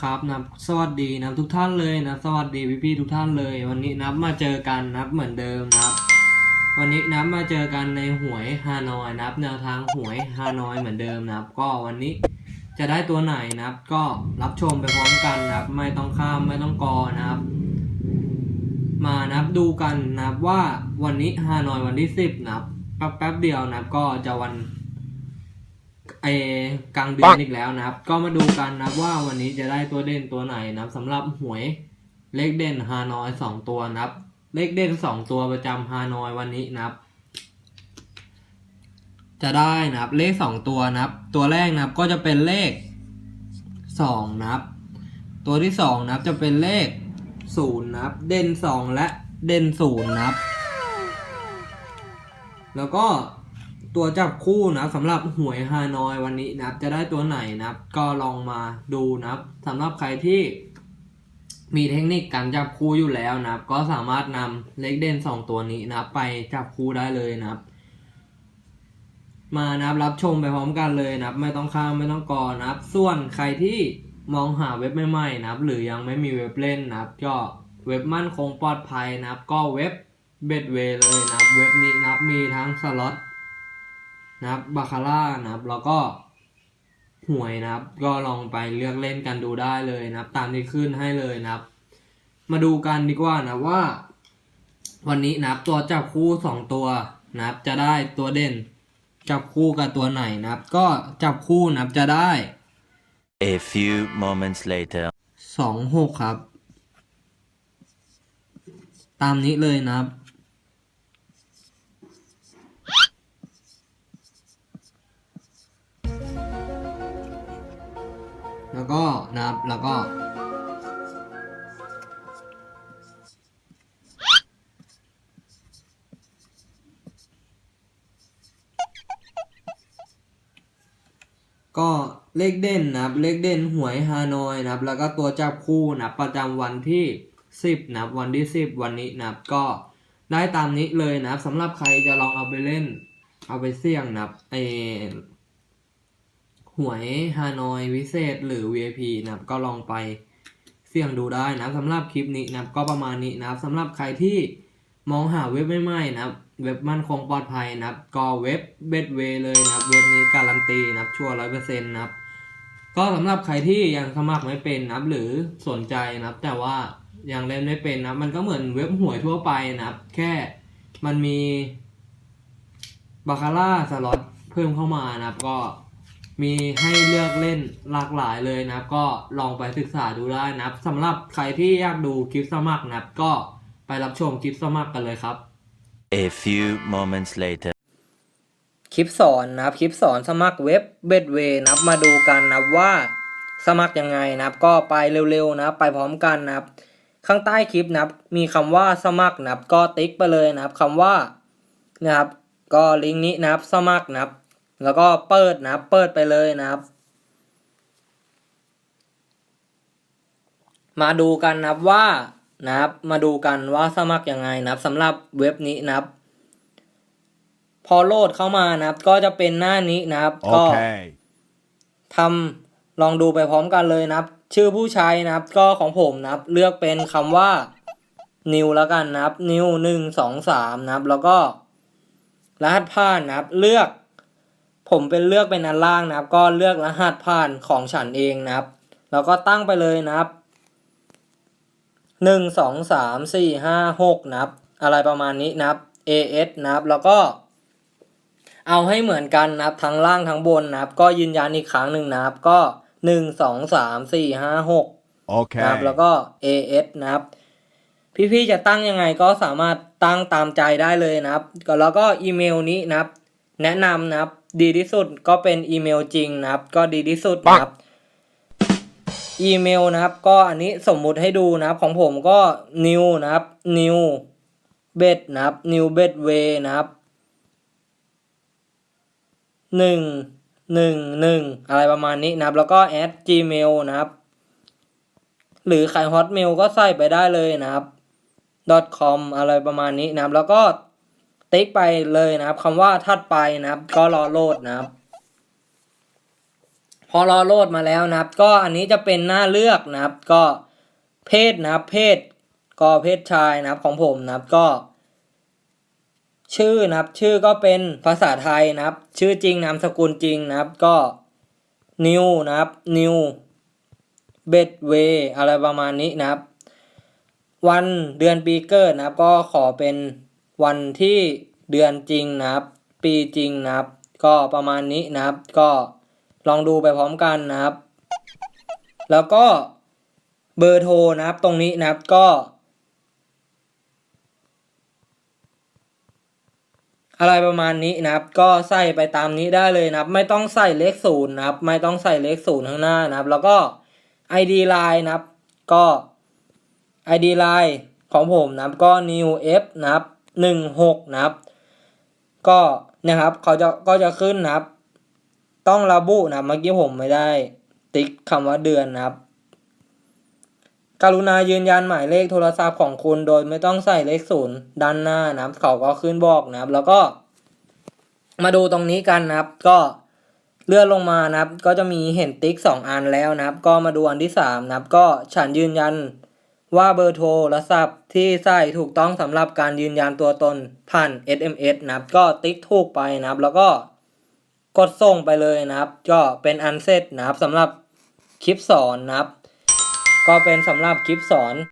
ครับนะสวัสดีนะทุกท่านเลยนะสวัสดีพี่ๆทุกท่านเลย วันนี้นับมาเจอกันนับเหมือนเดิมนะครับ วันนี้นับมาเจอกันในหวยฮานอยนับ แนวทางหวยฮานอยเหมือนเดิมนับ ก็วันนี้จะได้ตัวไหนนะครับ ก็รับชมไปพร้อมกันนะครับ ไม่ต้องข้ามไม่ต้องกอนะครับ มานับดูกันนะครับว่าวันนี้ฮานอยวันที่สิบนะครับแป๊บแป๊บเดียวนะครับก็จะวัน ไอกลางเดือนอีกแล้วนะครับ ก็มาดูกันนะครับว่าวันนี้จะได้ตัวเด่นตัวไหนนับสำหรับหวยเลขเด่นฮานอยสองตัวนะครับ เลขเด่นสองตัวประจำฮานอยวันนี้นะครับ จะได้นะครับเลขสองตัวนะครับ ตัวแรกนะครับก็จะเป็นเลขสองนะครับ ตัวที่สองนะครับจะเป็นเลขศูนย์นะครับ เด่นสองและเด่นศูนย์นะครับ แล้วก็ ตัวจับคู่นะสำหรับหวยฮานอยวันนี้นับจะได้ตัวไหนนับก็ลองมาดูนับสำหรับใครที่มีเทคนิคการจับคู่อยู่แล้วนับก็สามารถนำเลขเด่นสองตัวนี้นับไปจับคู่ได้เลยนับมานะรับรับชมไปพร้อมกันเลยนับไม่ต้องข้ามไม่ต้องกอนนับส่วนใครที่มองหาเว็บใหม่ๆนับหรือยังไม่มีเว็บเล่นนับก็เว็บมั่นคงปลอดภัยนับก็เว็บเบ็ดเวเลยนับเว็บนี้นับมีทั้งสล็อต นะครับบาคาร่านะครับแล้วก็หวยนะครับ ก็ลองไปเลือกเล่นกันดูได้เลยนะครับ ตามที่ขึ้นให้เลยนะครับ มาดูกันดีกว่านะว่า วันนี้นะครับตัวจับคู่สองตัวนะครับ จะได้ตัวเด่นจับคู่กับตัวไหนนะครับ ก็จับคู่นะครับจะได้ A few moments later. สองหกครับ ตามนี้เลยนะครับ ก็นะครับแล้วก็ ก็เลขเด่นนะครับ เลขเด่นหวยฮานอยนะครับ แล้วก็ตัวจับคู่นะครับประจำวันที่สิบนะครับวันที่สิบวันนี้นะครับก็ได้ตามนี้เลยนะครับสำหรับใครจะลองเอาไปเล่น เอาไปเสี่ยงนะครับไอ หวยฮานอยวิเศษหรือ VIP นะครับก็ลองไปเสี่ยงดูได้นะสำหรับคลิปนี้นะก็ประมาณนี้นะสำหรับใครที่มองหาเว็บใหม่ๆนะเว็บมั่นคงปลอดภัยนะก็เว็บเบดเวเลยนะเว็บนี้การันตีนะชัวร์ร้อยเปอร์เซ็นต์นะก็สำหรับใครที่ยังสมัครไม่เป็นนะหรือสนใจนะแต่ว่ายังเล่นไม่เป็นนะมันก็เหมือนเว็บหวยทั่วไปนะแค่มันมีบาคาร่าสล็อตเพิ่มเข้ามานะก็ มีให้เลือกเล่นหลากหลายเลยนะครับ ก็ลองไปศึกษาดูได้นะครับสำหรับใครที่อยากดูคลิปสมัครนะครับ ก็ไปรับชมคลิปสมัครกันเลยครับ A few moments later. คลิปสอนนะครับคลิปสอนสมัครเว็บเบดเวนะครับมาดูกันนะครับว่าสมัครยังไงนะครับ ก็ไปเร็วๆนะครับ ไปพร้อมกันนะครับ ข้างใต้คลิปนะครับ มีคำว่าสมัครนะครับ ก็ติ๊กไปเลยนะครับคำว่านะครับ ก็ลิงก์นี้นะครับ สมัครนะครับ แล้วก็เปิดนะครับเปิดไปเลยนะครับ มาดูกันนะครับว่านะครับมาดูกันว่าสมัครยังไงนะครับสำหรับเว็บนี้นะครับ พอโหลดเข้ามานะครับ ก็จะเป็นหน้านี้นะครับ ก็ Okay. ทำลองดูไปพร้อมกันเลยนะครับ ชื่อผู้ใช้นะครับ ก็ของผมนะครับ เลือกเป็นคำว่า new แล้วกันนะครับ new หนึ่งสองสามนะครับ แล้วก็รหัสผ่านนะครับ เลือก ผมเป็นเลือกเป็นอันล่างนะครับ ก็เลือกรหัสผ่านของฉันเองนะครับ แล้วก็ตั้งไปเลยนะครับหนึ่งสองสามสี่ห้าหกนะครับ อะไรประมาณนี้นะครับ AS นะครับแล้วก็เอาให้เหมือนกันนะครับทั้งล่างทั้งบนนะครับ ก็ยืนยันอีกครั้งหนึ่งนะครับ ก็หนึ่งสองสามสี่ห้าหกนะครับ Okay. แล้วก็ AS นะครับ พี่ๆจะตั้งยังไงก็สามารถตั้งตามใจได้เลยนะครับก็แล้วก็อีเมลนี้นะครับ แนะนำนะครับ ดีที่สุดก็เป็นอีเมลจริงนะครับ ก็ดีที่สุดนะครับ อีเมลนะครับ ก็อันนี้สมมุติให้ดูนะครับ ของผมก็ new นะครับ new bed นะครับ new bed way นะครับหนึ่งหนึ่งหนึ่งอะไรประมาณนี้นะครับ แล้วก็ add gmail นะครับ หรือใคร hotmail ก็ใส่ไปได้เลยนะครับ .com อะไรประมาณนี้นะครับ แล้วก็ ติ๊กไปเลยนะครับคำว่าถัดไปนะครับ ก็รอโหลดนะครับพพอรอโหลดมาแล้วนะครับ ก็อันนี้จะเป็นหน้าเลือกนะครับ ก็เพศนะครับ เพศก็เพศชายนะครับของผมนะครับก็ ชื่อนะครับ ชื่อก็เป็นภาษาไทยนะครับ ชื่อจริงนามสกุลจริงนะครับ ก็นิวนะครับนิวเบดเวอะไรประมาณนี้นะครับ วันเดือนปีเกิดนะครับ ก็ขอเป็น วันที่เดือนจริงนะครับ ปีจริงนะครับ ก็ประมาณนี้นะครับ ก็ลองดูไปพร้อมกันนะครับ แล้วก็เบอร์โทรนะครับตรงนี้นะครับก็อะไรประมาณนี้นะครับ ก็ใส่ไปตามนี้ได้เลยนะครับ ไม่ต้องใส่เลขศูนย์นะครับ ไม่ต้องใส่เลขศูนย์ข้างหน้านะครับ แล้วก็ ID Line นะครับ ก็ ID Line ของผมนะครับ ก็ new f นะครับ หนึ่งหกนะครับ ก็นะครับเขาจะก็จะขึ้นนะครับ ต้องระบุนะครับเมื่อกี้ผมไม่ได้ ติ๊กคำว่าเดือนนะครับ กรุณายืนยันหมายเลขโทรศัพท์ของคุณโดยไม่ต้องใส่เลขศูนย์ด้านหน้านะครับเขาก็ขึ้นบอกนะครับ แล้วก็ มาดูตรงนี้กันนะครับ ก็เลื่อนลงมานะครับ ก็จะมีเห็นติ๊กสองอันแล้วนะครับ ก็มาดูอันที่สามนะครับ ก็ฉันยืนยัน ว่าเบอร์โทรศัพท์ที่ใส่ถูกต้องสำหรับการยืนยันตัวตนผ่าน SMS นะครับ ก็ติ๊กถูกไปนะครับ แล้วก็กดส่งไปเลยนะครับ ก็เป็นอันเสร็จนะครับสำหรับคลิปสอนนะครับ ก็เป็นสำหรับคลิปสอน